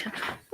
ชอ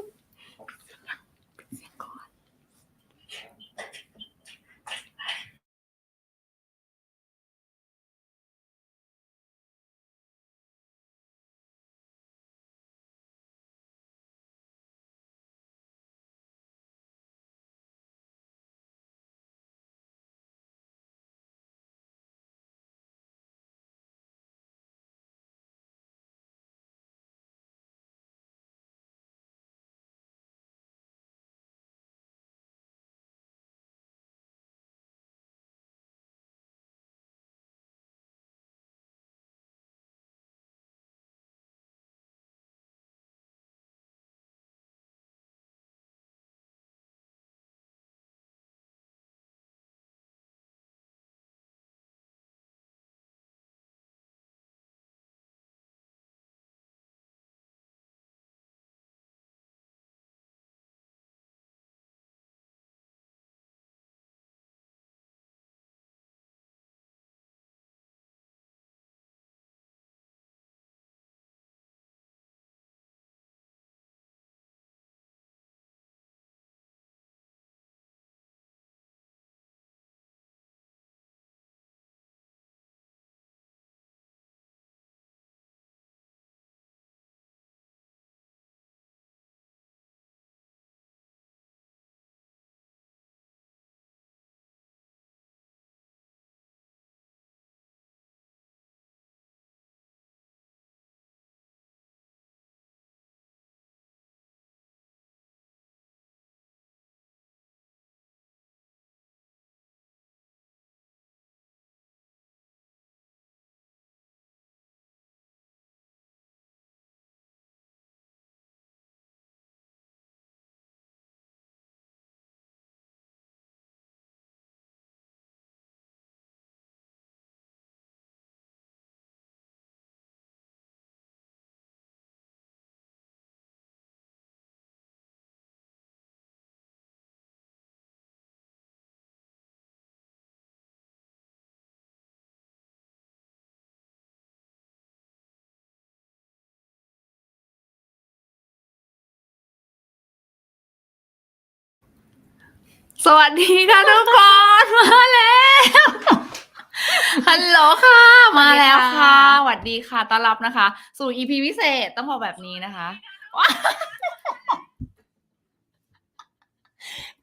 สวัสดีค่ะทุกคนมาแล้วฮัลโหลค่ะ มาแล้วค่ะสวัสดีค่ะต้อนรับนะคะ สู่ EP พิเศษต้องบอกแบบนี้นะคะว้าว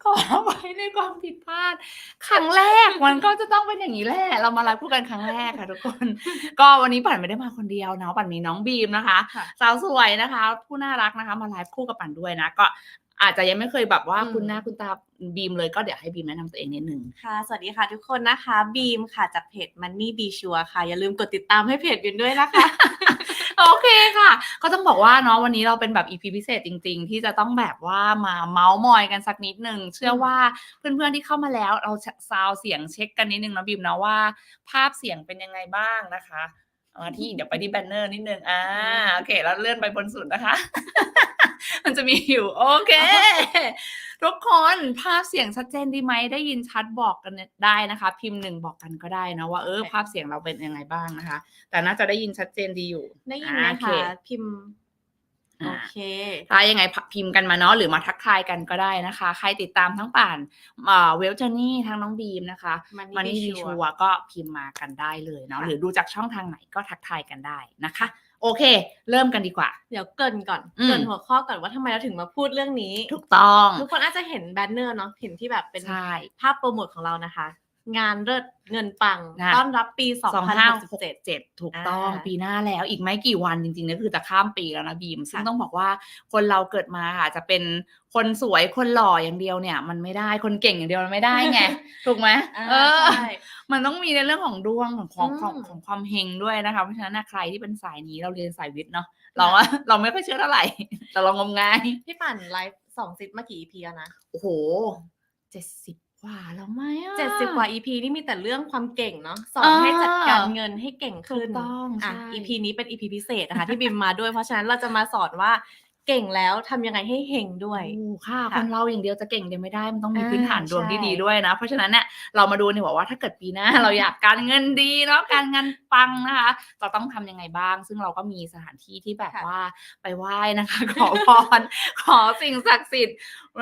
ขอไว้ในความผิดพลาด ครั้งแรกมันก็จะต้องเป็นอย่างนี้แหละเรามาไลฟ์คู่กันครั้งแรกค่ะทุกคน ก็วันนี้ปั่นไม่ได้มาคนเดียวเนาะปั่นมีน้องบีมนะคะค่ะสาวสวยนะคะ ผู้น่ารักนะคะ มาไลฟ์คู่กับปั่นด้วยนะ ก็ อาจจะยังไม่เคยแบบว่าอืมคุณหน้าคุณตาบีมเลยก็เดี๋ยวให้บีมแนะนำตัวเองนิดนึงค่ะ สวัสดีค่ะทุกคนนะคะบีมค่ะจากเพจ Money Be Sure ค่ะ อย่าลืมกดติดตามให้เพจบินด้วยนะคะ โอเคค่ะ ก็ต้องบอกว่าเนาะวันนี้เราเป็นแบบ EP พิเศษจริง ๆ ที่จะต้องแบบว่ามาเมาส์มอยกันสักนิดหนึ่งเชื่อว่าเพื่อนๆที่เข้ามาแล้วเราซาวเสียงเช็คกันนิดนึงเนาะบีมเนาะว่า ภาพเสียงเป็นยังไงบ้างนะคะเอามาที่เดี๋ยวไปที่แบนเนอร์นิดนึงอ่าโอเค แล้วเลื่อนไปบนสุดนะคะ มันจะมีอยู่ โอเค ทุกคนภาพเสียงชัดเจนดีไหมได้ยินชัดบอกกันได้นะคะ พิมพ์หนึ่งบอกกันก็ได้นะว่าเออโอเคภาพเสียงเราเป็นยังไงบ้างนะคะ แต่น่าจะได้ยินชัดเจนดีอยู่ได้ยินอ่านะโอคะเคพิมพ์โออ่าเคถ้ายังไงพิมพ์กันมาเนาะหรือมาทักทายกันก็ได้นะคะ ใครติดตามทั้งป่านเวลเจอร์นี่ทั้งน้องบีมนะคะ Money มัน Be นี่ดี Sure ชัวก็พิมพ์มากันได้เลยเนาะค่ะหรือดูจากช่องทางไหนก็ทักทายกันได้นะคะ โอเค เริ่มกันดีกว่า เดี๋ยวเกรินก่อน อืม เกรินหัวข้อก่อนว่าทำไมเราถึงมาพูดเรื่องนี้ ถูกต้องทุกคนอาจจะเห็นแบนเนอร์เนาะเห็นที่แบบเป็นใช่ ภาพโปรโมทของเรานะคะ งานเลิศเงินปังนะต้อนรับปีสองห้าหก2067เจ็ดถูกต้องอ่าปีหน้าแล้วอีกไม่กี่วันจริงๆนะคือจะข้ามปีแล้วนะบีม ซึ่งค่ะ ต้องบอกว่าคนเราเกิดมาค่ะจะเป็นคนสวยคนหล่ออย่างเดียวเนี่ย มันไม่ได้คนเก่งอย่างเดียวมันไม่ได้ไง ถูกไหมอ่าเออ ใช่ มันต้องมีในเรื่องของดวงของของของอืมของความเฮงด้วยนะคะเพราะฉะนั้นนะใครที่เป็นสายนี้เราเรียนสายวิทย์เนาะเราว่า เราไม่ค่อยเชื่อเท่าไหร่ แต่เรางมงายพี่ปั่นไลฟ์สองซิทมากี่ EP แล้วนะ โอ้โหเจ็ดสิบ กว่าแล้วไหมอะเจ็ดสิบกว่า EP นี่มีแต่เรื่องความเก่งเนาะสอนอ่าให้จัดการเงินให้เก่งขึ้นถูกต้องอะ ใช่ EP นี้เป็น EP พิเศษนะคะที่บิมมาด้วยเพราะฉะนั้นเราจะมาสอนว่าเก่งแล้วทำยังไงให้เฮงด้วยโอ้ค่ะค่ะคนเราอย่างเดียวจะเก่งเดียวไม่ได้มันต้องมีอ่าพื้นฐานดวงที่ใช่ ดีด้วยนะ เพราะฉะนั้นเนี่ยเรามาดูเนี่ยบอกว่าถ้าเกิดปีหน้า เราอยากการเงินดีเนาะการเงินปังนะคะเราต้องทำยังไงบ้าง ซึ่งเราก็มีสถานที่ที่แบบว่าไปไหว้นะคะ ขอพร ขอสิ่งศักดิ์สิทธิ์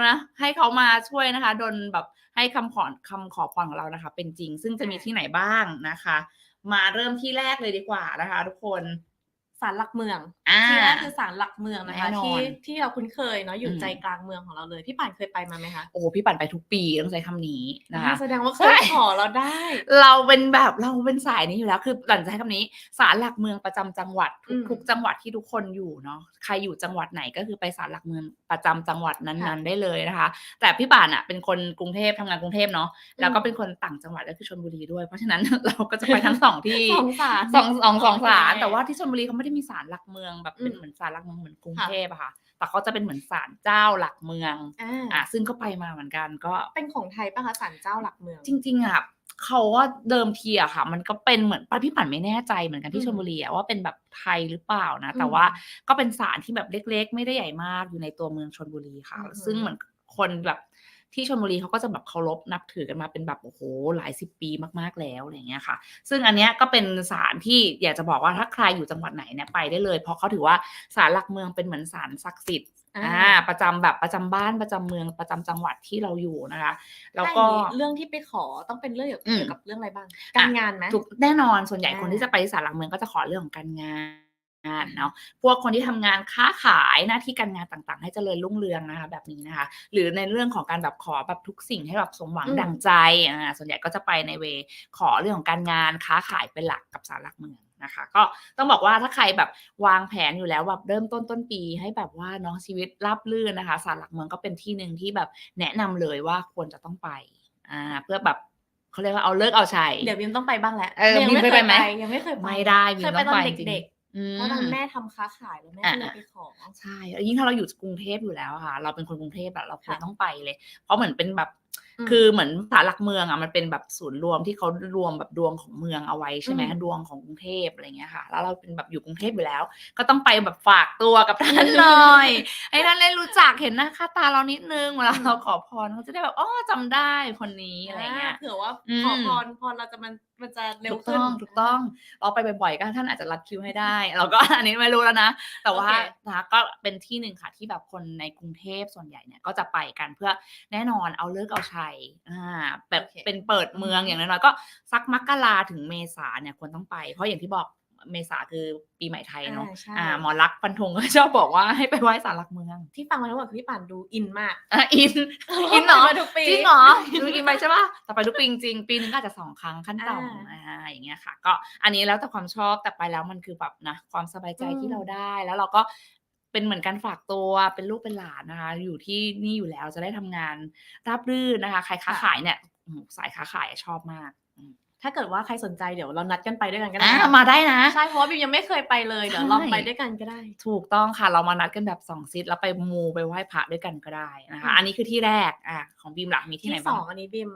นะให้เขามาช่วยนะคะดนแบบ ให้คำขอคำขอพรของเรานะคะ เป็นจริงซึ่งจะมีที่ไหนบ้างนะคะ มาเริ่มที่แรกเลยดีกว่านะคะ ทุกคน ศาลหลักเมืองอ่าที่แรกคือศาลหลักเมืองนะคะแน่นอนที่ที่เราคุ้นเคยเนาะอยู่อืมใจกลางเมืองของเราเลยพี่ป่านเคยไปมาไหมคะโอ้พี่ปั่นไปทุกปีต้องใช้คำนี้นะคะแสดงว่าเคใช่ยขอเราได้ เราเป็นแบบเราเป็นสายนี้อยู่แล้วคือหลังจากคำนี้ศาลหลักเมืองประจำจังหวัดทุกอืมทุกจังหวัดที่ทุกคนอยู่เนาะใครอยู่จังหวัดไหนก็คือไปศาลหลักเมืองประจำจังหวัดนั้นค่ะๆได้เลยนะคะ แต่พี่ป่านอะเป็นคนกรุงเทพทำงานกรุงเทพเนาะแล้วก็เป็นคนต่างจังหวัดก็คือชลบุรีด้วย เพราะฉะนั้นเราก็จะไปทั้งสองที่สองศาลสองสองสองศาลโอเคแต่ว่าที่ชลบุรีเขาไม่ได้มีศาลหลักเมืองแบบเป็นอืมเหมือนศาลหลักเมืองเหมือนกรุงค่ะเทพอะค่ะ แต่เขาจะเป็นเหมือนศาลเจ้าหลักเมืองอ่าอะซึ่งก็ไปมาเหมือนกันก็เป็นของไทยปะคะศาลเจ้าหลักเมือง จริง ๆอะเขาว่าเดิมทีอะค่ะ มันก็เป็นเหมือนปาพี่ปั่นไม่แน่ใจเหมือนกันอืที่มชลบุรีอะว่าเป็นแบบไทยหรือเปล่านะอืมแต่ว่าก็เป็นศาลที่แบบเล็ก ๆ ไม่ได้ใหญ่มากอยู่ในตัวเมืองชลบุรีค่ะอือหือซึ่งเหมือนคนแบบ ที่ชลบุรีเขาก็จะแบบเคารพนับถือกันมาเป็นแบบโอ้โหหลายสิบปีมากๆแล้วอะไรอย่างเงี้ยค่ะ ซึ่งอันเนี้ยก็เป็นศาลที่อยากจะบอกว่าถ้าใครอยู่จังหวัดไหนเนี่ยไปได้เลย เพราะเขาถือว่าศาลหลักเมืองเป็นเหมือนศาลศักดิ์สิทธิ์อ่าอ่าประจำแบบประจำบ้านประจำเมืองประจำจังหวัดที่เราอยู่นะคะแล้วก็ถ้าอย่างนี้เรื่องที่ไปขอต้องเป็นเรื่องเกี่ยวอืมเกี่ยวกับเรื่องอะไรบ้างการงานไหมถูกแน่นอนส่วนใหญ่อ่าคนที่จะไปศาลหลักเมืองก็จะขอเรื่องของการงาน เนาะพวกคนที่ทำงานค้าขายหน้าที่การงานต่างๆ ให้เจริญรุ่งเรืองนะคะ แบบนี้นะคะ หรือในเรื่องของการแบบขอแบบทุกสิ่งให้แบบสมหวังอืมดังใจอ่าส่วนใหญ่ก็จะไปในเวขอเรื่องของการงานค้าขายเป็นหลักกับศาลหลักเมืองนะคะ ก็ต้องบอกว่าถ้าใครแบบวางแผนอยู่แล้วแบบเริ่มต้นต้นปี ให้แบบว่าเน้องชีวิตราบรื่นนะคะศาลหลักเมืองก็เป็นที่หนึ่งที่แบบแนะนำเลยว่าควรจะต้องไปอ่าเพื่อแบบเขาเรียกว่าเอาเลิกเอาชัยเดี๋ยวบิมต้องไปบ้างแหละเออยังบิมเคยไปไหมยังไม่เคยไปไม่ได้บิมเคยไปต้องตอนไปจริงเด็กอืๆม เพราะตอนนั้นแม่ทำค้าขายแล้วแม่ก็เลยอ่าไปขอใช่แล้วยิ่งถ้าเราอยู่กรุงเทพอยู่แล้วอะค่ะ เราเป็นคนกรุงเทพอะเราควรค่ะต้องไปเลย เพราะเหมือนเป็นแบบอืม คือเหมือนศาลหลักเมืองอะมันเป็นแบบศูนย์รวมที่เขารวมแบบดวงของเมืองเอาไว้ใช่ไหมอืมดวงของกรุงเทพอะไรเงี้ยค่ะ แล้วเราเป็นแบบอยู่กรุงเทพอยู่แล้ว ก็ต้องไปแบบฝากตัวกับท่านหน่อยให้ท่านได้รู้จักเห็นหน้าค่าตาเรานิดนึงเวลาเราขอพรเขาจะได้แบบอ๋อจำได้คนนี้อะไรเงี้ยาเผื่อว่าอืมขอพรพรเราจะมันมันจะเร็วถูกขึ้นต้องถูกต้องเราไปบ่อยๆก็ท่านอาจจะรัดคิวให้ได้ เราก็อันนี้ไม่รู้แล้วนะ แต่ว่าโอเคนะคะก็เป็นที่หนึ่งค่ะที่แบบคนในกรุงเทพส่วนใหญ่เนี่ยก็จะไปกันเพื่อแน่นอนเอาเลิกษ์เอาชัยอ่าแบบโอเคเป็นเปิดเมืองอืมอย่างน้อยๆก็สักมกราถึงเมษาเนี่ยควรต้องไป เพราะอย่างที่บอกเมษาคือปีใหม่ไทยเนาะอ่าใช่อ่าหมอรักษณ์ฟันธงก็ชอบบอกว่าให้ไปไหว้ศาลหลักเมือง ที่ฟังมาทั้งหมดคือพี่ป่านดูอินมากอะอินอินเหรอไปทุกปีจริงเหรอดูอินไปใช่ป่ะแต่ไปทุกปีจริงๆปีนึงก็อาจจะสองครั้งขั้นต่ำอ่าอ่าอย่างเงี้ยค่ะ ก็อันนี้แล้วแต่ความชอบแต่ไปแล้วมันคือแบบนะความสบายใจอืมที่เราได้แล้วเราก็ เป็นเหมือนการฝากตัวเป็นลูกเป็นหลานนะคะ อยู่ที่นี่อยู่แล้วจะได้ทำงานราบรื่นนะคะใครค้าขายเนี่ยอืมสายค้าขายชอบมากอืมถ้าเกิดว่าใครสนใจเดี๋ยวเรานัดกันไปด้วยกันก็ได้อ่านะมาได้นะใช่เพราะว่าบิมยังไม่เคยไปเลยเดี๋ยวใช่ลองไปด้วยกันก็ได้ ถูกต้องค่ะเรามานัดกันแบบสองซิทแล้วไปมูไปไหว้พระด้วยกันก็ได้นะคะอืมอันนี้คือที่แรกอะของบีมหลักมีที่ที่ไหนสบ้าองงอันนี้บิม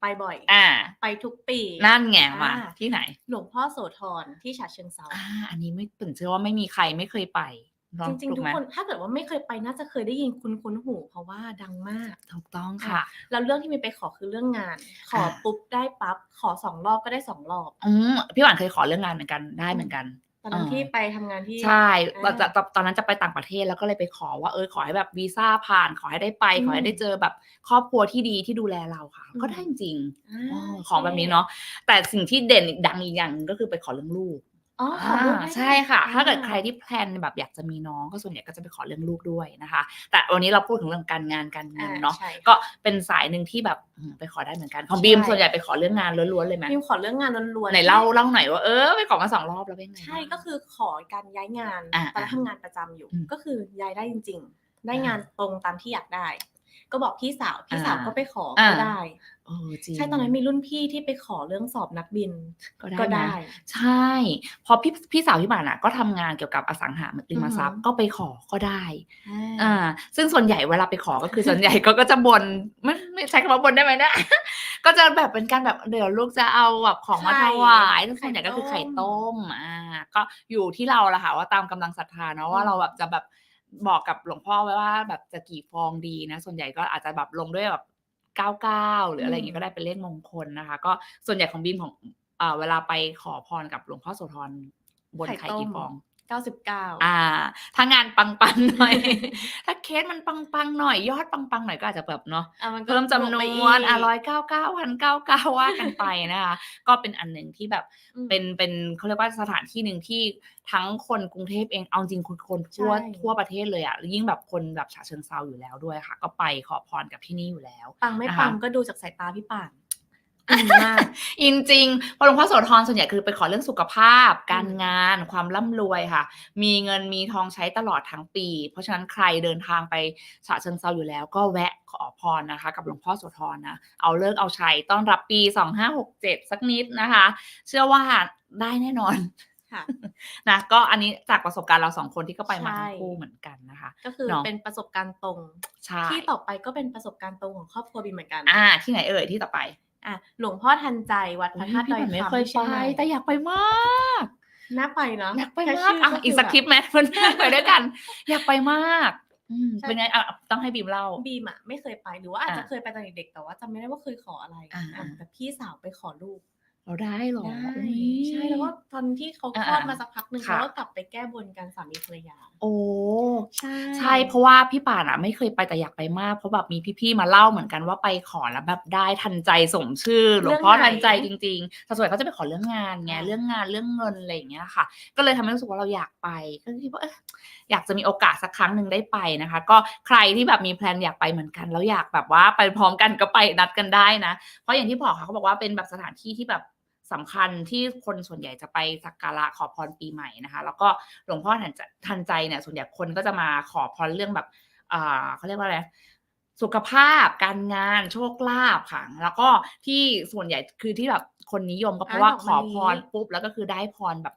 ไปบ่อยอ่าไปทุกปี นั่นไงมาอ่าที่ไหน หลวงพ่อโสธรที่ฉะเชิงเซาอ่าอันนี้ไม่ตื่นเชื่อว่าไม่มีใครไม่เคยไปลอ จริงถูๆทุกไหมคนถ้าเกิดว่าไม่เคยไปน่าจะเคยได้ยินคุ้นคุ้นๆหู เพราะว่าดังมากถูกต้องค่ะแล้วเรื่องที่มีไปขอคือเรื่องงาน ขออ่าปุ๊บได้ปั๊บขอสองรอบก็ได้สองรอบอืมพี่หวานเคยขอเรื่องงานเหมือนกันได้เหมือนกันตอนนั้นอ่าที่ไปทำงานที่ใช่อ่าตอนตอนตอนนั้นจะไปต่างประเทศแล้วก็เลยไปขอว่าเออขอให้แบบวีซ่าผ่านขอให้ได้ไปอืมขอให้ได้เจอแบบครอบครัวที่ดีที่ดูแลเราค่ะอืมก็ได้จริงอ่าๆอ๋อของแบบนี้เนาะแต่สิ่งที่เด่นอีกดังอีกอย่างหนึ่งก็คือไปขอเรื่องลูก อ๋อขอลูกอ่าได้ใช่ค่ะอ่ถ้าเกิดใครที่แพลนแบบอยากจะมีน้องก็ส่วนใหญ่ก็จะไปขอเรื่องลูกด้วยนะคะ แต่วันนี้เราพูดถึงเรื่องการงานการเงินอ่าเนาะใช่ ก็เป็นสายหนึ่งที่แบบอืมไปขอได้เหมือนกัน ของใช่บีมส่วนใหญ่ไปขอเรื่องงานล้วนๆเลยไหมบิมขอเรื่องงานล้วนๆไหนเล่าเล่าหน่อยว่าเออไปขอมาสองรอบแล้วเป็นไง ใช่บ้างก็คือขอการย้ายงานอ่าตอนนั้นทำงานประจำอยู่ อืมก็คือย้ายได้จริง ๆ ได้อ่างงานตรงตามที่อยากได้ ก็บอกพี่สาวพี่สาวอ่าก็ไปขออาก็ได้เออจริงใช่ตอนนั้นมีรุ่นพี่ที่ไปขอเรื่องสอบนักบินก็ได้ก็นะได้ใช่เพอพี่พี่สาวพี่บานอะก็ทำงานเกี่ยวกับอสังหาริมทรัพย์อือหือก็ไปขอก็ได้อ่าอ่าซึ่งส่วนใหญ่เวลาไปขอก็คือส่วนใหญ่ก็ก็จะบนไม่ไม่ใช้คำว่าบนได้ไหมเนะก็จะแบบเป็นการแบบเดี๋ยวลูกจะเอาแบบของมาถวายซึ่งส่วนใหญ่ก็คือไข่ต้มอ่าก็อยู่ที่เราละค่ะว่าตามกำลังศรัทธาเนาะว่าเราแบบจะแบบ บอกกับหลวงพ่อไว้ว่าแบบจะกี่ฟองดีนะ ส่วนใหญ่ก็อาจจะแบบลงด้วยแบบเก้าเก้าหรืออะไรอย่างงี้ก็ได้เป็นเลขมงคลนะคะ ก็ส่วนใหญ่ของบีมของเอ่อเวลาไปขอพรกับหลวงพ่อโสธรบนไข่ไข่ต้ มกี่ฟอง99อ่า ถ้างานปังๆหน่อย ถ้าเคสมันปังๆหน่อย ยอดปังๆหน่อยก็อาจจะแบบเนาะอะมันก็เพิ่มจำนบกไปวนอะกร้อยเก้าเก้าพันเก้าเก้าว่ากันไปนะคะ ก็เป็นอันหนึ่งที่แบบอืมเป็นเป็นเขาเรียกว่าสถานที่หนึ่งที่ทั้งคนกรุงเทพเองเอาจริงคนคนทั่วใช่ทั่วประเทศเลยอะยิ่งแบบคนแบบฉะเชิงเซาอยู่แล้วด้วยค่ะ ก็ไปขอพรกับที่นี่อยู่แล้วปังไม่นะคะปังก็ดูจากสายตาพี่ป่าน อินมากจริงๆพอหลวงพ่อโสธรส่วนใหญ่คือไปขอเรื่องสุขภาพ การงานความร่ำรวยค่ะ มีเงินมีทองใช้ตลอดทั้งปี เพราะฉะนั้นใครเดินทางไปฉะเชิงเซาอยู่แล้ว ก็แวะขอพรนะคะ กับหลวงพ่อโสธรนะ เอาเลิกษ์เอาชัยต้อนรับปี 2567 สักนิดนะคะ เชื่อว่าได้แน่นอนค่ะนะก็อันนี้จากประสบการณ์เราสองคนที่ก็ไปมาใช่ทั้งคู่เหมือนกันนะคะ ก็คือเนาะเป็นประสบการณ์ตรงใช่ที่ต่อไปก็เป็นประสบการณ์ตรงของครอบครัวบีมเหมือนกัน อ่า ที่ไหนเอ่ยที่ต่อไป อะหลวงพ่อทันใจวัดพระธาตุดอยพี่คำไม่เคยที่ชีไปงใหม่แต่อยากไปมากน่าไปเนาะอยากไปแค่มากชื่อะคือีกสักแบบคลิปไหมเพื่อนๆไปด้วยกัน อยากไปมากอืมใช่เป็นไงอะต้องให้บีมเล่าบีมอะไม่เคยไปหรือว่าอาจจะอะเคยไปตอนเด็กๆแต่ว่าจำไม่ได้ว่าเคยขออะไรอ่าอะแต่พี่สาวไปขอลูก เราได้เหรอได้อุ๊ยใช่แล้วก็ตอนที่เขาอ่าคลอดมาสักพักหนึ่งค่ะเขาก็กลับไปแก้บนกันสามีภรรยา โอ้ใช่ใช่เพราะว่าพี่ป่านอะไม่เคยไปแต่อยากไปมากเพราะแบบมีพี่ๆมาเล่าเหมือนกันว่าไปขอแล้วแบบได้ทันใจสมชื่อหลวงพ่อทันใจจริงๆแต่ส่วนใหญ่เขาจะไปขอเรื่องงานไงเรื่องงานเรื่องเงินอะไรอย่างเงี้ยค่ะ ก็เลยทำให้รู้สึกว่าเราอยากไปก็คิดว่าเอ๊ะอยากจะมีโอกาสสักครั้งหนึ่งได้ไปนะคะ ก็ใครที่แบบมีแพลนอยากไปเหมือนกันแล้วอยากแบบว่าไปพร้อมกันก็ไปนัดกันได้นะ เพราะอย่างที่บอกค่ะเขาบอกว่าเป็นแบบสถานที่ที่แบบ สำคัญที่คนส่วนใหญ่จะไปสักการะขอพรปีใหม่นะคะ แล้วก็หลวงพ่อทันใจทันใจเนี่ยส่วนใหญ่คนก็จะมาขอพรเรื่องแบบอ่าเขาเรียกว่าอะไรสุขภาพการงานโชคลาภค่ะ แล้วก็ที่ส่วนใหญ่คือที่แบบคนนิยมก็เพราะว่าอ่าดอกขอมะลิพรปุ๊บแล้วก็คือได้พรแบบ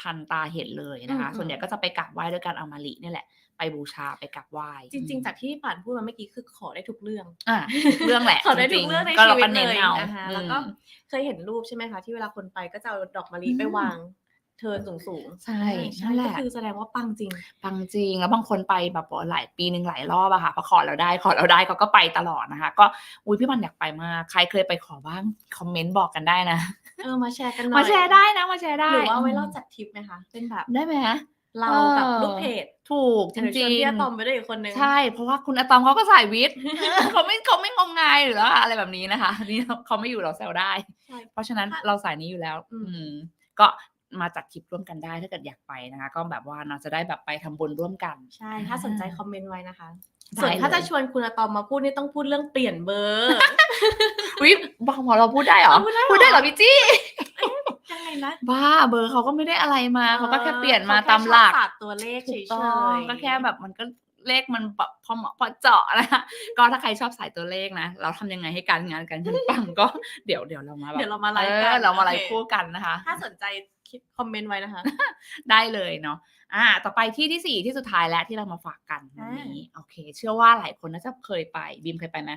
ทันตาเห็นเลยนะคะอืมส่วนใหญ่ก็จะไปกราบไหว้ด้วยการเอามาลินี่แหละ ไปบูชาไปกราบไหว้จริง ๆ จากที่พี่ป่านพูดมาเมื่อกี้คือขอได้ทุกเรื่อง อะเรื่องแหละขอได้จทุริกงๆเรื่องในก็ชีเราวิก็ตเน้นเลยเอานะคะแล้วก็อืมเคยเห็นรูปใช่ไหมคะ ที่เวลาคนไปก็จะเอาดอกมะลิอืมไปวางเทินสูงๆใช่ใช่นั่นแหก็ละคือแสดงว่าปังจริง ปังจริงแล้วบางคนไปแบบว่าหลายปีหนึ่งหลายรอบอะค่ะพอขอเราได้ขอเราได้เขาก็ไปตลอดนะคะ ก็อุ้ยพี่มันอยากไปมากใครเคยไปขอบ้างคอมเมนต์บอกกันได้นะเออมาแชร์กันหน่อยมาแชร์ได้นะมาแชร์ได้หรือว่าไว้เราจัดทริปไหมคะเป็นแบบได้ไหม เราเออกับลูกเพจถูกจเดี๋ยวชริวนงพี่อะตอมไปด้วยอีกคนนึงใช่ เพราะว่าคุณอะตอมเขาก็สายวิทย์เขาไม่เขาไม่งมงายหรือว่าอะไรแบบนี้นะคะนี่เขาไม่อยู่เราแซวได้ใช่เพราะฉะนั้นถ้าเราสายนี้อยู่แล้ว อืมอืมก็มาจัดทริปร่วมกันได้ถ้าเกิดอยากไปนะคะ ก็แบบว่าเราจะได้แบบไปทำบุญร่วมกันใช่ ถ้าสนใจคอมเมนต์ไว้นะคะได้ส่วนถ้าเลยจะชวนคุณอะตอมมาพูดนี่ต้องพูดเรื่องเปลี่ยนเบอร์วิบอกหมอเราพูดได้เหรอเอาพูดได้เหรอพูดได้เหรอพี่จี้ยังไง นะบ้าเบอร์เขาก็ไม่ได้อะไรมาเขาก็แค่เปลี่ยนมาตามหลักเขแค่ชอบศาสตร์ตัวเลขเฉถูยกต้องๆก็แค่แบบมันก็เลขมันแบบพอเหมาะพอเจาะนะคะก็ถ้าใครชอบสายตัวเลขนะเราทำยังไงให้การงานการเงินปังก็เดี๋ยวเดี๋ยวเรามาแบบเดี๋ยวเรามาไลฟ์เอกัอนเรามาไลโอฟ์เคคู่กันนะคะ ถ้าสนใจคิดคอมเมนต์ไว้นะคะ ได้เลยเนาะอ่า ต่อไปที่ที่สี่ที่สุดท้ายแล้วที่เรามาฝากกันวันอ่านี้โอเค เชื่อว่าหลายคนน่าจะเคยไปบีมเคยไปไหม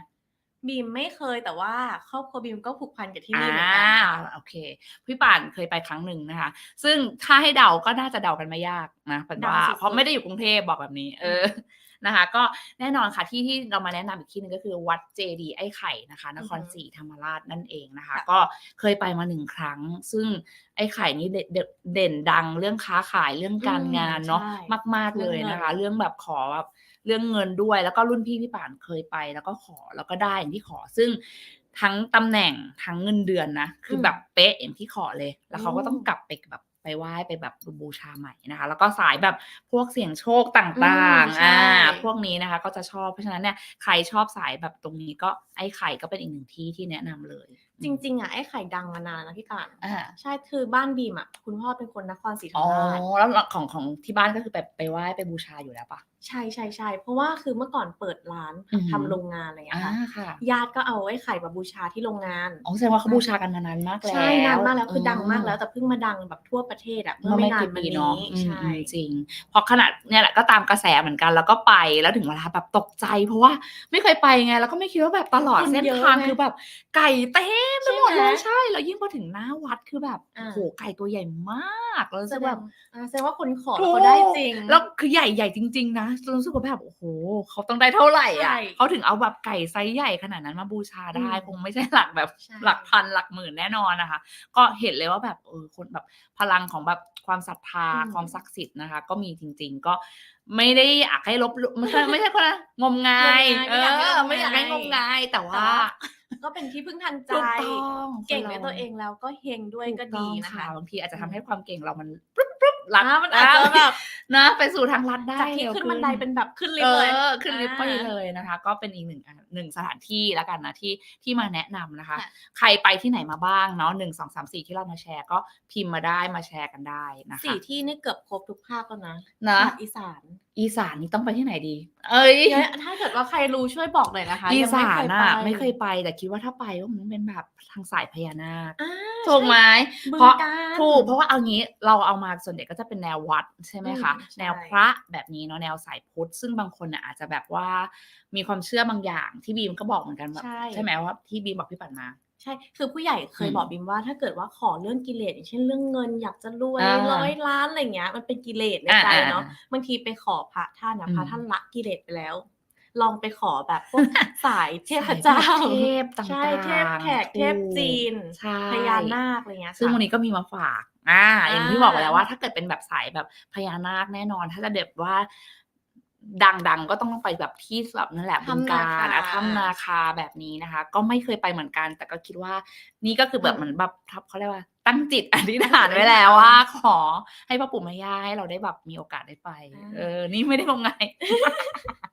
บีมไม่เคยแต่ว่าครอบครัวบีมก็ผูกพันกับที่นี่อ่าเหมือนกันค่ะโอเค พี่ป่านเคยไปครั้งหนึ่งนะคะ ซึ่งถ้าให้เดาก็น่าจะเดากันไม่ยากนะเป็นว่าเดาสุดๆเพราะไม่ได้อยู่กรุงเทพบอกแบบนี้ เออนะคะ ก็แน่นอนค่ะที่ที่เรามาแนะนำอีกที่หนึงก็คือวัดเจดีย์ไอ้ไข่นะคะ นครศรีธรรมราชนั่นเองนะคะ ก็เคยไปมาหนึ่งครั้ง ซึ่งไอ้ไข่นี่เด่นเด่นเด่นดังเรื่องค้าขายเรื่องการงานเนาะใช่มาก ๆเลยนะคะ เรื่เรื่อองงเงินแบบขอแบบ เรื่องเงินด้วย แล้วก็รุ่นพี่พี่ป่านเคยไป แล้วก็ขอแล้วก็ได้อย่างที่ขอซึ่งทั้งตำแหน่งทั้งเงินเดือนนะ คือแบบเป๊ะอย่างที่ขอเลย แล้วเขาก็ต้องกลับไปแบบไปไหว้ไปแบบบูชาใหม่นะคะ แล้วก็สายแบบพวกเสี่ยงโชคต่างอืมๆใช่อ่าพวกนี้นะคะ ก็จะชอบเพราะฉะนั้นเนี่ยใครชอบสายแบบตรงนี้ก็ไอ้ไข่ก็เป็นอีกหนึ่งที่ที่แนะนำเลย จริง ๆอะไอ้ไข่ดังมานานนะพี่ป่านอ่าใช่คือบ้านบีมอะคุณพ่อเป็นคนนครศรีธรรอ๋มอราชแล้วของของที่บ้านก็คือไปไปไหว้ไปบูชาอยู่แล้วปะ ใช่ใช่ใช่เพราะว่าคือเมื่อก่อนเปิดร้านอือหือ ทำโรงงานอะไรอย่างเงี้อ่ายค่ะค่ะญาติก็เอาไอ้ไข่มาบูชาที่โรงงาน อ๋อแสดงว่าเขาบูชากันมานานมากแล้ว ใช่นานมากแล้วคือดังมากแล้วแต่เพิ่งมาดังแบบทั่วประเทศอะเมื่เมื่ออไม่ไม่นานกี่มาปีนี้เนาะอืมใช่อืมจริงเพราะขนาดเนี่ยแหละก็ตามกระแสเหมือนกันแล้วก็ไปแล้วถึงเวลาแบบตกใจ เพราะว่าไม่เคยไปไง แล้วก็ไม่คิดว่าแบบตลอดคนเส้นเยอะทางไงคือแบบไก่เต็มมไปหมดเลยใช่ไหมใช่ แล้วยิ่งพอถึงหน้าวัดคือแบบอ่า โอ้โหไก่ตัวใหญ่มากแล้วรู้แสสึกดแบงบ อ่าแสดงว่าคนขอแล้วเขาได้จริง แล้วคือใหญ่ใหญ่จริง ๆ นะรู้สึกว่าแบบโอ้โหเขาต้องได้เท่าไหร่อะใช่เขาถึงเอาแบบไก่ไซส์ใหญ่ขนาดนั้นมาบูชาได้อืมคงไม่ใช่หลักแบบใช่ หลักพันหลักหมื่นแน่นอนนะคะ ก็เห็นเลยว่าแบบเออคนแบบพลังของแบบความศรัทธาอืม ความศักดิ์สิทธิ์นะคะ ก็มีจริง ๆ ก็ไม่ได้อยากให้ลบหลู่ไม่ใช่ไม่ใช่คนนะงมงายงมงายเอไม่อยากให้อไม่อยากให้งงมมงางายยแต่แต่ว่าว่าก็เป็นที่พึ่งทางใจ ถูกต้องเก่งคในราตัวเองแล้วก็เฮงด้วยก็ถูต้ดีองนะคะ บางทีอาจจะทำให้อืมความเก่งเรามันปุ๊บปุ๊บ ลัดอ่ามันอาจจะแบบนะไปสู่ทางลัดได้จากที่เร็วขึ้นบันไดเป็นแบบขึ้นลิเอฟต์เลยอขึ้นลิฟต์ไปอ่าเลยนะคะ ก็เป็นอีกหนึ่งอะหนึ่งสถานที่แล้วกันนะที่ที่มาแนะนำนะคะค่ะใครไปที่ไหนมาบ้างเนาะหนึ่งสองสามสี่ที่เรามาแชร์ก็พิมพ์มาได้มาแชร์กันได้นะคะสี่ที่นี่เกือบครบทุกภาคแล้วนะนะภาคอีสาน อีสานนี่ต้องไปที่ไหนดี เอ้ยเดี๋ยวถ้าเกิดว่าใครรู้ช่วยบอกหน่อยนะคะอียังสาไม่นเคยอะไปไม่เคยไปแต่คิดว่าถ้าไปก็มันเป็นแบบทางสายพญานาคอ่าถูกไหมบึงเพราะกาฬถูกเพราะว่าเอางี้เราเอามาส่วนใหญ่ก็จะเป็นแนววัดใช่ไหมคะอืมใช่แนวพระแบบนี้เนาะแนวสายพุทธซึ่งบางคนน่ะอาจจะแบบว่ามีความเชื่อบางอย่างที่บีมก็บอกเหมือนกันแบบใช่ใช่ไหมว่าที่บีมบอกพี่ปันมาใช่ คือผู้ใหญ่เคยอืมบอกบิมว่าถ้าเกิดว่าขอเรื่องกิเลสอย่างเช่นเรื่องเงินอยากจะรวยอ่าร้อยล้านอะไรเงี้ย มันเป็นกิเลสในอ่าใจอ่าเนาะบางทีไปขอพระท่านนะอืม พระท่านละกิเลสไปแล้ว ลองไปขอแบบพวก สายเทพเจ้าสยเทพต่างๆใช่เทพแขกเทพจีนใช่พญานาคอะไรเงี้ยซึ่งค่ะวันนี้ก็มีมาฝาก อ่า อย่างที่อ่าบอกไปแล้วว่า ถ้าเกิดเป็นแบบสายแบบพญานาคแน่นอน ถ้าจะเด็บว่า ดังๆ ก็ต้องไปแบบที่แบบนั่นแหละบึงการอะถ้ำนาคาแบบนี้นะคะ ก็ไม่เคยไปเหมือนกัน แต่ก็คิดว่า นี่ก็คือแบบเหมือนแบบทับเขาเรียกว่า ตั้งจิตอธิษฐานไว้แล้วว่า ขอให้พ่อปู่แม่ย่าให้เราได้แบบมีโอกาสได้ไป เออ นี่ไม่ได้งมงาย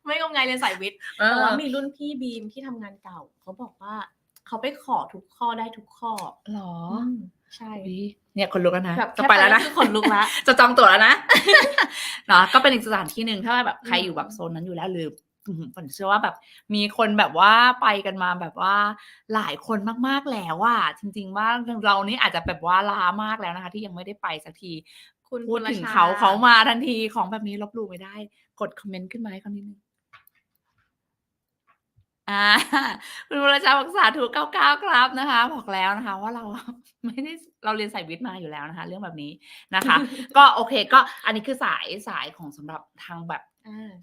ไม่งมงายเรียนสายวิทย์เอแต่อว่ามีรุ่นพี่บีมที่ทำงานเก่า เขาบอกว่า เขาไปขอทุกข้อได้ทุกข้อหรอม ใช่อุ๊ยเนี่ยคนลุกแล้วนะแบบจะไปแล้วนะค่คือขนลุกละจะจองตั๋วแล้วนะเนาะก็เป็นอีกสถานที่หนึ่งถ้าแบบใครอืมอยู่แบบโซนนั้นอยู่แล้วหรืออืมผมเชื่อว่าแบบมีคนแบบว่าไปกันมาแบบว่าหลายคนมากๆแล้วอะจริง ๆ ว่าเรานี่อาจจะแบบว่าล้ามากแล้วนะคะ ที่ยังไม่ได้ไปสักทีคุณพูดพลถึงชเขาเขามาทันทีของแบบนี้ลบหลู่ไม่ได้ กดคอมเมนต์ขึ้นมาให้เขานิดนึง อ่าคุณวรชาบอกสาธุเก้าเก้าครับนะคะ บอกแล้วนะคะว่าเรา ไม่ได้ เราเรียนสายวิทย์มาอยู่แล้วนะคะ เรื่องแบบนี้นะคะ ก็โอเค ก็อันนี้คือสายสายของสำหรับทางแบบ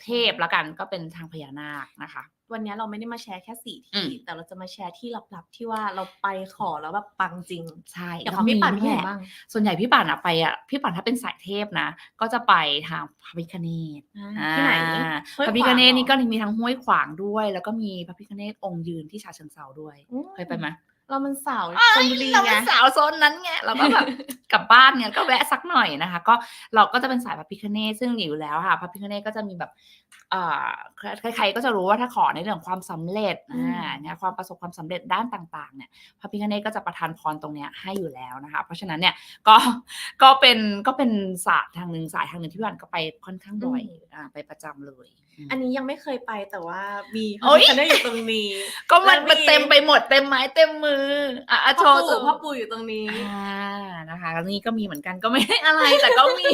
เทพละกันก็เป็นทางพญานาคนะคะ วันนี้เราไม่ได้มาแชร์แค่สี่อืที่มแต่เราจะมาแชร์ที่ลับๆที่ว่าเราไปขอแล้วแบบปังจริงใช่อย่างของพี่ปั่นเป็นแหไงละบ้างส่วนใหญ่พี่ปั่นอะไปอะพี่ปั่นถ้าเป็นสายเทพนะ ก็จะไปทางพระพิคเนตอ่าที่ไหนอ่าห้วยพระพิคเนตขวางเหรอนี่ก็มีทั้งห้วยขวางด้วย แล้วก็มีพระพิคเนตองค์ยืนที่ฉะเชิงเซาด้วยอืมเคยไปไหม เรามันสาวเอ้ชลยบุรีเราไงเป็นสาวโซนนั้นไงเราก็แบบกลับบ้านเนี่ยก็แวะสักหน่อยนะคะ ก็เราก็จะเป็นสายพระพิคเนตซึ่งอยู่แล้วค่ะพระพิคเนตก็จะมีแบบอ่าใครๆก็จะรู้ว่าถ้าขอในเรื่องของความสำเร็จอืมอ่าเนี่ยความประสบความสำเร็จด้านต่างๆเนี่ยพระพิคเนตก็จะประทานพรตรงเนี้ยให้อยู่แล้วนะคะ เพราะฉะนั้นเนี่ยก็ก็เป็นก็เป็นศาสตร์ทางหนึ่งสายทางหนึ่งที่พี่วันก็ไปค่อนข้างบ่อยอ่าไปประจำเลยอืมอันนี้ยังไม่เคยไปแต่ว่ามีโอ๊ยฉันได้อยู่ตรงนี้ ก็มันแล้วมีมันเต็มไปหมดเต็มไม้เต็มมืออะอะโชพ่อว์ปู่โชว์พ่อปู่อยู่ตรงนี้อ่านะคะนี่ก็มีเหมือนกันก็ไม่ได้อะไรแต่ก็มี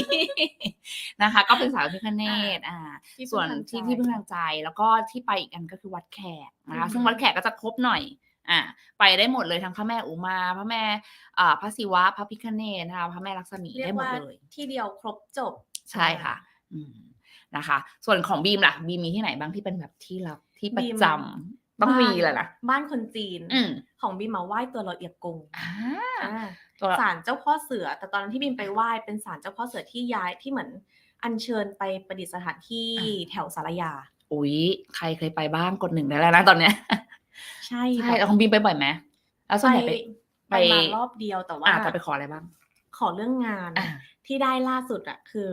นะคะ ก็เป็นสายพระพิคเนตอ่าที่พึ่งส่วนทางใจที่ที่พึ่งทางใจแล้วก็ที่ไปอีกอันก็คือวัดแขกนะคะอืมซึ่งวัดแขกก็จะครบหน่อยอ่าไปได้หมดเลยทั้งพระแม่อุมา พระแม่อ่าพระศิวะพระพิคเนตนะคะพระแม่ลักษมีเรียได้กหมดว่าเลย ที่เดียวครบจบใช่ค่ะ อืม นะคะ ส่วนของบีมล่ะบีมมีที่ไหนบ้างที่เป็นแบบที่ลับที่ประจำต้องมีแหละนะบ้านคนจีนอืมของบีมมาไหว้ตัวเราเอียกกงอ่าอ่าตัวศาลเจ้าพ่อเสือ แต่ตอนนั้นที่บินไปไหว้เป็นศาลเจ้าพ่อเสือที่ย้ายที่เหมือนอัญเชิญไปประดิษฐานที่แถวสารยา อุ๊ยใครเคยไปบ้างกดหนึ่งได้แล้วนะตอนเนี้ยใช่ใช่แบบแล้วของบีมไปบ่อยไหมแล้วส่วนใหญ่ไป ไปมารอบเดียวแต่ว่าอ่าจะไปขออะไรบ้างขอเรื่องงาน อ่า ที่ได้ล่าสุดอะคือ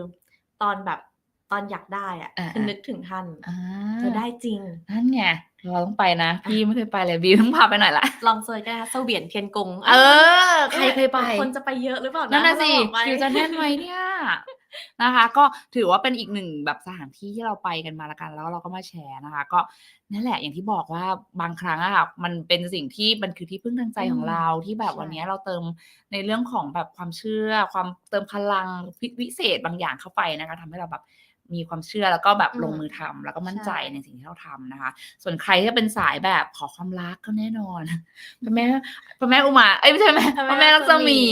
ตอนแบบต อนอยากได้อะอ่าคือนึกถึงท่านอ่าเธอได้จริง นั่นไงเราต้องไปนะ พี่ไม่เคยไปเลยบีมต้องพาไปหน่อยละลองเซิร์ชกันนะคะเสวียนเทียนกง เออ ใครเคยไป คนจะไปเยอะหรือเปล่านั่นน่ะสิถ้าเราบอกไปอยู่จะแน่นไหมเนี่ยนะคะ ก็ถือว่าเป็นอีกหนึ่งแบบสถานที่ที่เราไปกันมาละกัน แล้วเราก็มาแชร์นะคะ ก็นั่นแหละอย่างที่บอกว่าบางครั้งอะค่ะมันเป็นสิ่งที่มันคือที่พึ่งทางใจของเราที่แบบวันนี้เราเติมในเรื่องของแบบความเชื่อ ความเติมพลังพิวิเศษบางอย่างเข้าไปนะคะทำให้เราแบบ มีความเชื่อแล้วก็แบบอืมลงมือทำแล้วก็มั่นใจใช่ในสิ่งที่เราทำนะคะ ส่วนใครที่เป็นสายแบบขอความรักก็แน่นอนพระแม่พระแม่อุมาเอ้ยไม่ใช่แม่พระพระแม่แม่ลัลักกษษมีมี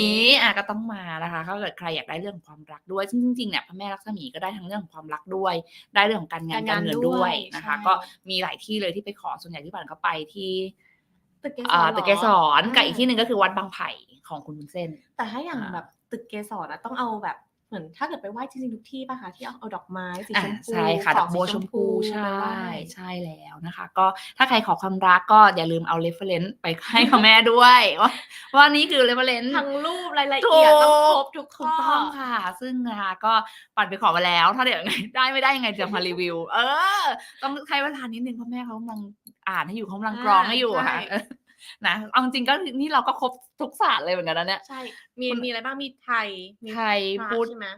อะก็ต้องมานะคะถ้าเกิดใครอยากได้เรื่องของความรักด้วยซึ่งจริงๆเนี่ยพระแม่ลักษมีก็ได้ทั้งเรื่องของความรักด้วย ได้เรื่องของการงานการเงินด้วยนะคะใช่ก็มีหลายที่เลยที่ไปขอส่วนใหญ่ที่ผ่านเข้าไปที่ตึกเกสอ่ารหรตึกเกสรกับอีกที่หนึ่งก็คือวัดบางไผ่ของคุณวุ้นเส้น แต่ถ้าอย่างอ่าแบบตึกเกสรนะต้องเอาแบบ เหมือนถ้าเกิดไปไหว้จริงๆทุกที่ป่ะคะที่เอาเอาดอกไม้สีอ่าชมพูใช่ค่ะขดอองกบัวสีชมพูไปใช่ไหว้ใช่แล้วนะคะ ก็ถ้าใครขอความรักก็อย่าลืมเอา reference ไปให้พ่อแม่ด้วยว่าว่านี่คือ reference ทั้งรูปรายละเอียดต้องครบทุกถูข้กอต้องค่ะ ซึ่งนะคะก็ปั่นไปขอมาแล้ว ถ้าเดี๋ยวยังไงได้ไม่ได้ยังไงจะมารีวิว เออ ต้องใช้เวลานิดนึงเพราะแม่เขากำลังอ่านให้อยู่เขากำลังกรองให้อยู่อะค่ะใช่เออ นะเอาจริงๆก็นี่เราก็ครบทุกศาสตร์เลยเหมือนกันนะเนี่ย ใช่ มีคุณมีอะไรบ้างมีไทยมีไทยพระพุทธ ใช่ไหม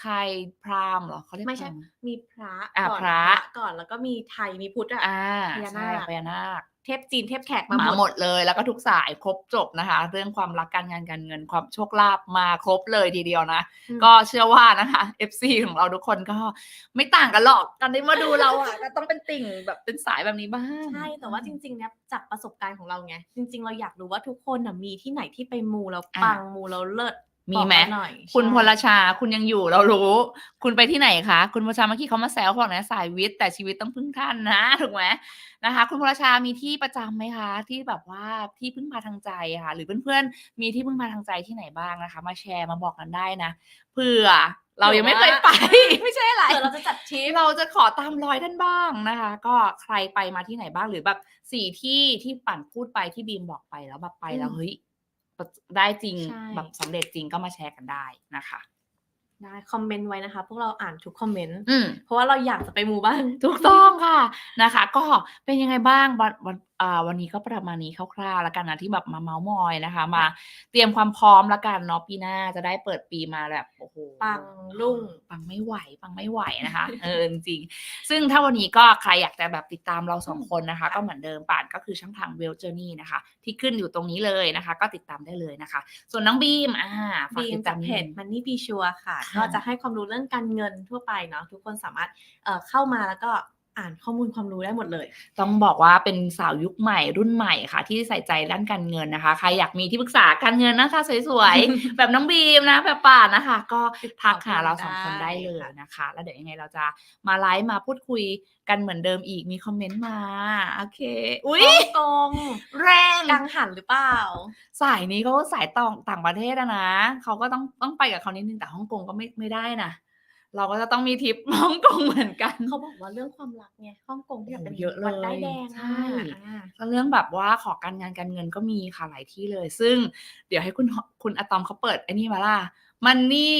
ไทยพราหมณ์เหรอเขาเรียกไม่ใช่ พราหมณ์ มีพระอ่าก่อนพระ ก่อนแล้วก็มีไทยมีพุทธอะอ่าพญานาใช่คพญานาค เทพจีนเทพแขกมามาหมดเลย แล้วก็ทุกสายครบจบนะคะ เรื่องความรักการงานการเงินความโชคลาภมาครบเลยทีเดียวนะอืมก็เชื่อว่านะคะ FC ของเราทุกคนก็ไม่ต่างกันหรอกกันได้มาดูเราอะก็ต้องเป็นติ่งแบบเป็นสายแบบนี้บ้าง ใช่ แต่ว่าจริงๆเนี่ยจากประสบการณ์ของเราไง จริง ๆ เราอยากรู้ว่าทุกคนน่ะมีที่ไหนที่ไปมูแล้วปังมูแล้วเลิศ มีไหมบอกาหน่อยคุณใช่พลชาคุณยังอยู่เรารู้ คุณไปที่ไหนคะ คุณพลชาเมื่อกี้เขามาแซวเขาบอกนะสายวิทย์แต่ชีวิตต้องพึ่งท่านนะถูกไหมนะคะ คุณพลชามีที่ประจำไหมคะ ที่แบบว่าที่พึ่งพาทางใจค่ะ หรือเพื่อนๆมีที่พึ่งพาทางใจที่ไหนบ้างนะคะ มาแชร์มาบอกกันได้นะเผื่อเรายังไม่เคยไป ไม่ใช่อะไรเดี๋ยวเราจะจัดทริปเราจะขอตามรอยท่านบ้างนะคะ ก็ใครไปมาที่ไหนบ้างหรือแบบสี่ที่ที่ปั่นพูดไปที่บีมบอกไปแล้วแบบไปแล้วอืมเฮ้ย ได้จริงใช่แบบสำเร็จจริงก็มาแชร์กันได้นะคะ ได้คอมเมนต์ไว้นะคะ พวกเราอ่านทุกคอมเมนต์อืมเพราะว่าเราอยากจะไปมูบ้างถูกต้องค่ะนะคะ ก็เป็นยังไงบ้างวันวันอ่าวันนี้ก็ประมาณนี้คร่าวๆแล้วกันนะที่แบบมาเมาส์มอยนะคะ มาเตรียมความพร้อมแล้วกันเนาะปีหน้าจะได้เปิดปีมาแบบโอ้โหปังรุ่งปังไม่ไหวปังไม่ไหวนะคะเออจริงๆซึ่งถ้าวันนี้ก็ใครอยากจะแบบติดตามเราสองอืมคนนะคะค่ะก็เหมือนเดิมป่านก็คือช่องทางเวลเจอร์นี่นะคะ ที่ขึ้นอยู่ตรงนี้เลยนะคะ ก็ติดตามได้เลยนะคะ ส่วนน้องบีมอ่าฝากบีติมดจาตากมเพนิดจนึง Money Be Sure ค่ะค่ะก็จะให้ความรู้เรื่องการเงินทั่วไปเนาะทุกคนสามารถเอ่อเข้ามาแล้วก็ อ่านข้อมูลความรู้ได้หมดเลย ต้องบอกว่าเป็นสาวยุคใหม่รุ่นใหม่ค่ะ ที่ใส่ใจด้านการเงินนะคะ ใครอยากมีที่ปรึกษาการเงินนะคะสวยๆ แบบน้องบีมนะ แบบป่านนะคะ ก็ติดต่ทัอกหากันเราสองคนได้ได้เลยค่ะนะคะ แล้วเดี๋ยวยังไงเราจะมาไลฟ์มาพูดคุยกันเหมือนเดิมอีกมีคอมเมนต์มา โอเค อุ้ยฮ่องกงแรงกังหันหรือเปล่า สายนี้เขาก็สายต่างต่างประเทศอะนะเขาก็ต้องต้องไปกับเขานิดนึงแต่ฮ่องกงก็ไม่ไม่ได้นะ เราก็จะต้องมีทริปฮ่องกงเหมือนกันเขาบอกว่าเรื่องความรักไงฮ่องกงที่แบบเป็นโอ้เยอะเลยวัดได้ายแดงใช่อะก็เรื่องแบบว่าขอการงานการเงินก็มีค่ะหลายที่เลย ซึ่งเดี๋ยวให้คุณคุณอะตอมเขาเปิดไอ้นี่มาล่ะมันนี่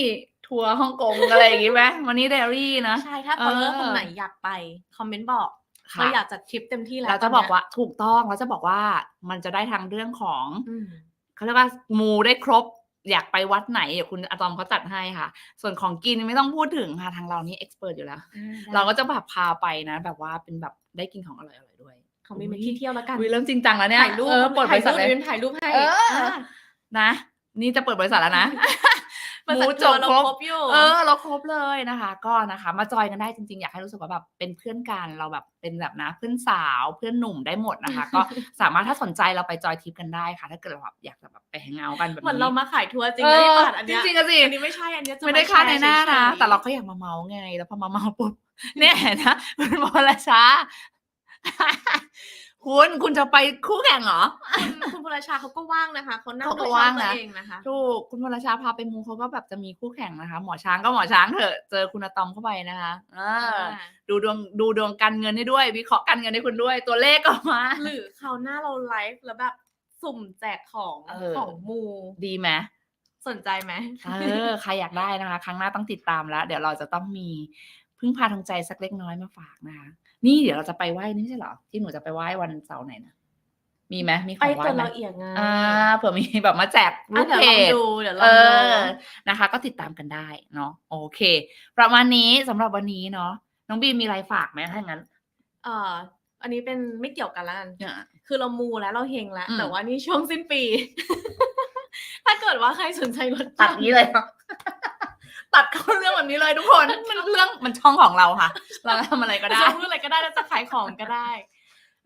ทัวร์ฮ่องกงอะไรอย่างงี้ไหมมันนี่เดลี่นะใช่ถ้าคนเลิกเออคนไหนอยากไป คอมเมนต์บอกค่ะเราอยากจัดทริปเต็มที่แล้วเราจะตนบเนี้อยกว่าถูกต้องเราจะบอกว่ามันจะได้ทั้งเรื่องของอืมเขาเรียกว่ามูได้ครบ อยากไปวัดไหนเดี๋ยวคุณอะตอมเขาจัดให้ค่ะ ส่วนของกินไม่ต้องพูดถึงค่ะทางเรานี่เอ็กซ์เพรสอยู่แล้ว เราก็จะแบบพาไปนะ แบบว่าเป็นแบบได้กินของอร่อยๆด้วยของมีไปที่เที่ยวแล้วกันอุ๊ยเริ่มจริงจังแล้วเนี่ยถ่ายรูปเออเปิดบถ่ายริษัรูทปเลยเรียนถ่ายรูปให้เอออะนะ นี่จะเปิดบริษัทแล้วนะบริษัท หมูจทัวบร์เราครบครบอยู่เออ เราครบเลยนะคะ ก็นะคะ มาจอยกันได้จริงๆ อยากให้รู้สึกว่าแบบเป็นเพื่อนกันเราแบบเป็นแบบนะเพื่อนสาวเพื่อนหนุ่มได้หมดนะคะ ก็สามารถถ้าสนใจเราไปจอยทริปกันได้ค่ะ ถ้าเกิดเราแบบอยากจะแบบไปแฮงเอาท์กันแบบเหมือนนี้เรามาขายทัวร์จริงเอนะที่อปัดอันจเนี้ยริงๆอะสิอันนี้ไม่ใช่อันเนี้ยจะไม่ได้ค่าในหน้านะแชร์ฉยๆแต่เราก็อยากมาเมาไง แล้วพอมาเมาปุ๊บเนี่ยนะมันพอละช้า คุณคุณจะไปคู่แข่งเหรอคุณคุณพลชาเขาก็ว่างนะคะเขานั่งเขาก็ดูช่ว่าองงตัวนะเองนะคะถูกคุณพลชาพาไปมูเขาก็แบบจะมีคู่แข่งนะคะ หมอช้างก็หมอช้างเถอะเจอคุณอะตอมเข้าไปนะคะเออดูดวงดูดวงการเงินให้ด้วย วิเคราะห์การเงินให้คุณด้วย ตัวเลขก็มา หรือคราวหน้าเราไลฟ์แล้วแบบสุ่มแจกของเออของมูดีไหมสนใจไหมเออใครอยากได้นะคะ ครั้งหน้าต้องติดตามแล้ว เดี๋ยวเราจะต้องมีพึ่งพาทางใจสักเล็กน้อยมาฝากนะคะ นี่เดี๋ยวเราจะไปไหว้นี่ไม่ใช่เหรอ ที่หนูจะไปไหว้วันเสาร์ไหนนะมีไหมมีขไปองไหว้ตัวไหมละเอียดไงอ่าเผื่อมีแบบมาแจกรูอะปเดี๋ยวเพลองจ ดูเดี๋ยวลเอองดูอ นะคะ ก็ติดตามกันได้เนาะ โอเค ประมาณนี้สำหรับวันนี้เนาะ น้องบีมมีอะไรฝากไหมถ้างั้นเอ่ออันนี้เป็นไม่เกี่ยวกันแล้วกันอะคือเรามูแล้วเราเฮงแล้ว อืม แต่ว่านี่ช่วงสิ้นปี ถ้าเกิดว่าใครสนใจรถตัดนี้เลยเนาะ ตัดเข้าเรื่องแบบนี้เลยทุกคนมันเรื่องมันช่องของเราค่ะ เราทำอะไรก็ได้ จะพูดอะไรก็ได้แล้วจะขายของก็ได้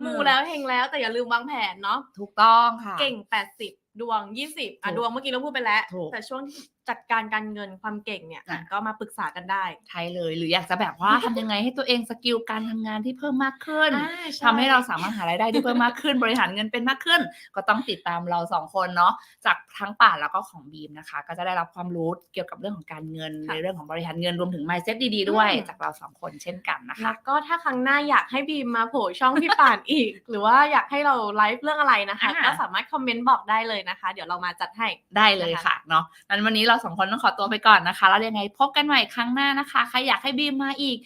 อืมมูแล้วเฮงแล้วแต่อย่าลืมวางแผนเนาะถูกต้องค่ะ เก่ง80ดวง20อะถูกดวงเมื่อกี้เราพูดไปแล้ว ถูก แต่ช่วงที่ จัดการการเงินความเก่งเนี่ย อะ ก็มาปรึกษากันได้ใช่เลย หรืออยากจะแบบว่าทำยังไงให้ตัวเองสกิลการทำงานที่เพิ่มมากขึ้นอ่าช่ทำให้เราสามารถหารายได้ที่เพิ่มมากขึ้น บริหารเงินเป็นมากขึ้น ก็ต้องติดตามเราสองคนเนาะจากทั้งป่านแล้วก็ของบีมนะคะ ก็จะได้รับความรู้เกี่ยวกับเรื่องของการเงินค่ะในเรื่องของบริหารเงินรวมถึง mindset ดีๆด้วยอืมจากเราสองคนเช่นกันนะคะ แล้วก็ถ้าครั้งหน้าอยากให้บีมมาโผล่ช่องพี่ป่านอีก หรือว่าอยากให้เราไลฟ์เรื่องอะไรนะคะ อ่า ก็สามารถคอมเมนต์บอกได้เลยนะคะ เดี๋ยวเรามาจัดให้ ได้เลยค่ะเนาะนั้นวันนี้เราสองคนต้องขอตัวไปก่อนนะคะ แล้วยังไงพบกันใหม่ครั้งหน้านะคะ ใครอยากให้บีมมาอีก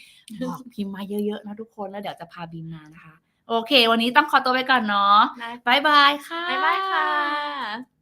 บอกพิมพ์มาเยอะๆนะทุกคนแล้วเดี๋ยวจะพาบีมมานะคะ โอเค วันนี้ต้องขอตัวไปก่อนเนาะได้บายบายค่ะบ๊ายบายค่ะ